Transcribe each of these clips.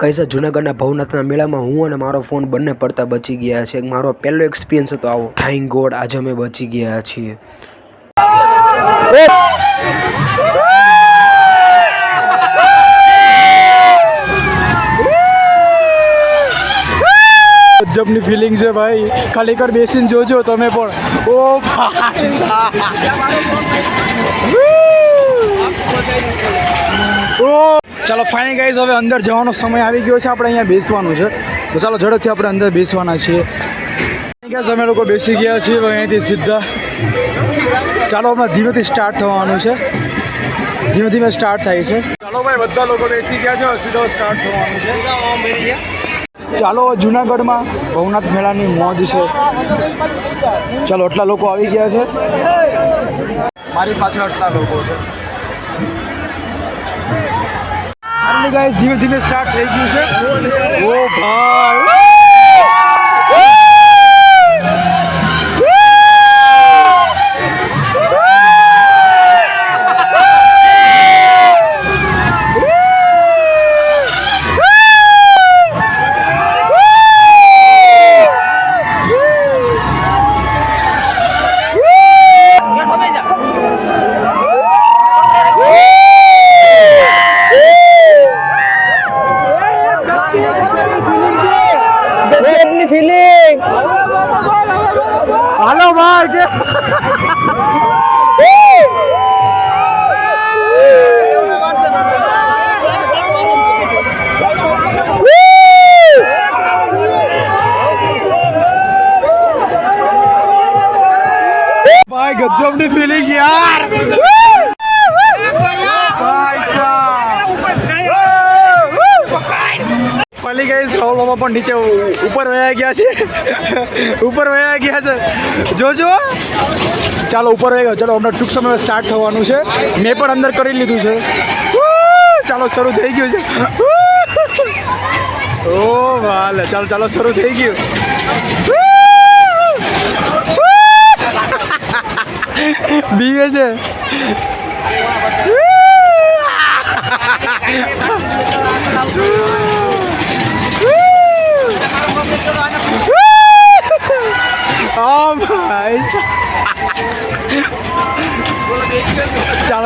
કૈસા જુનાગઢના ભવનાથના મેળામાં હું અને મારો ફોન બંને પડતા બચી ગયા છે. મારો પહેલો એક્સપિરિયન્સ હતો આવો. થેન્ક ગોડ આજે અમે બચી ગયા છીએ. ગજબની ફિલિંગ છે ભાઈ. ખાલી કર બેસીને જોજો તમે પણ. ઓ ભાઈ. ઓ ચાલો ફાઇન ગાઈઝ હવે અંદર જવાનો સમય આવી ગયો છે. આપણે અહીંયા બેસવાનું છે. તો ચાલો, ઝડપથી આપણે અંદર બેસવાના છીએ. ગાઈઝ અમે લોકો બેસી ગયા છીએ. અહીંયાથી સીધા. ચાલો, હમણાં ધીમેથી સ્ટાર્ટ થવાનું છે. ધીમે ધીમે સ્ટાર્ટ થાય છે. ચાલો ભાઈ, બધા લોકો બેસી ગયા છે. સીધો સ્ટાર્ટ થવાનું છે. ચાલો જુનાગઢમાં ભવનાથ મેળાની મોજ છે. ચાલો, આટલા લોકો આવી ગયા છે. મારી પાછળ આટલા લોકો છે. ગાઈસ ધીમે ધીમે સ્ટાર્ટ થઈ ગયું છે. ઓ ભાઈ. હાલો ભાઈ કે ભાઈ ગજબની ફિલિંગ યાર. ગઈ રાહુલ બાબા પણ નીચે ઉપર વયા ગયા છે. ઉપર વયા ગયા છે. જોજો. ચાલો, ઉપર વહી ગયો. ચાલો, હમણાં ટૂંક સમયમાં સ્ટાર્ટ થવાનું છે. મેં પણ અંદર કરી લીધું છે. ચાલો, શરૂ થઈ ગયું છે! ઓ વાલે ચાલો ચાલો, શરૂ થઈ ગયું! બીવે છે.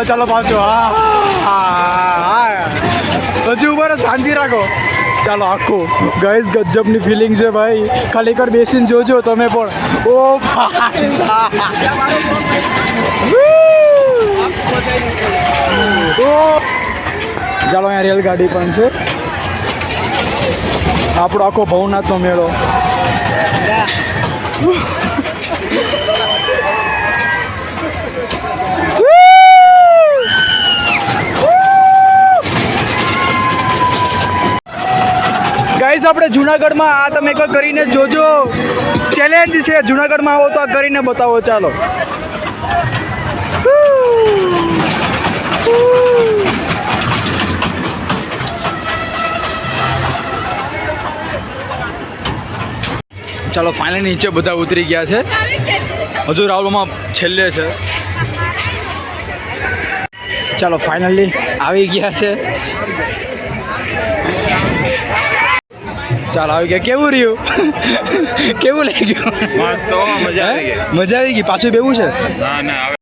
ચાલો પાછો હા હા હજી ઉપર શાંતિ રાખો. ચાલો, આખું. ગઈસ ગજબની ફિલિંગ છે ભાઈ. ખાલી કર બેસીને જોજો તમે પણ. ઓ. ચાલો, અહીંયા રેલગાડી પણ છે. આપણો આખો ભવનાથનો મેળો. ગાઈસ આપણે જુનાગઢમાં આ તમે એક કરીને જોજો. ચેલેન્જ છે, જુનાગઢમાં આવો તો આ કરીને બતાવો, ચાલો. ચાલો ફાઇનલી નીચે બધા ઉતરી ગયા છે. હજુ રાહુલમાં છેલ્લે છે. ચાલો ફાઇનલી આવી ગયા છે. ચાલો આવી ગયા. કેવું રહ્યું? કેવું લાગ્યું? ગયું મજા આવી ગઈ. મજા આવી ગઈ? પાછું બેવું છે?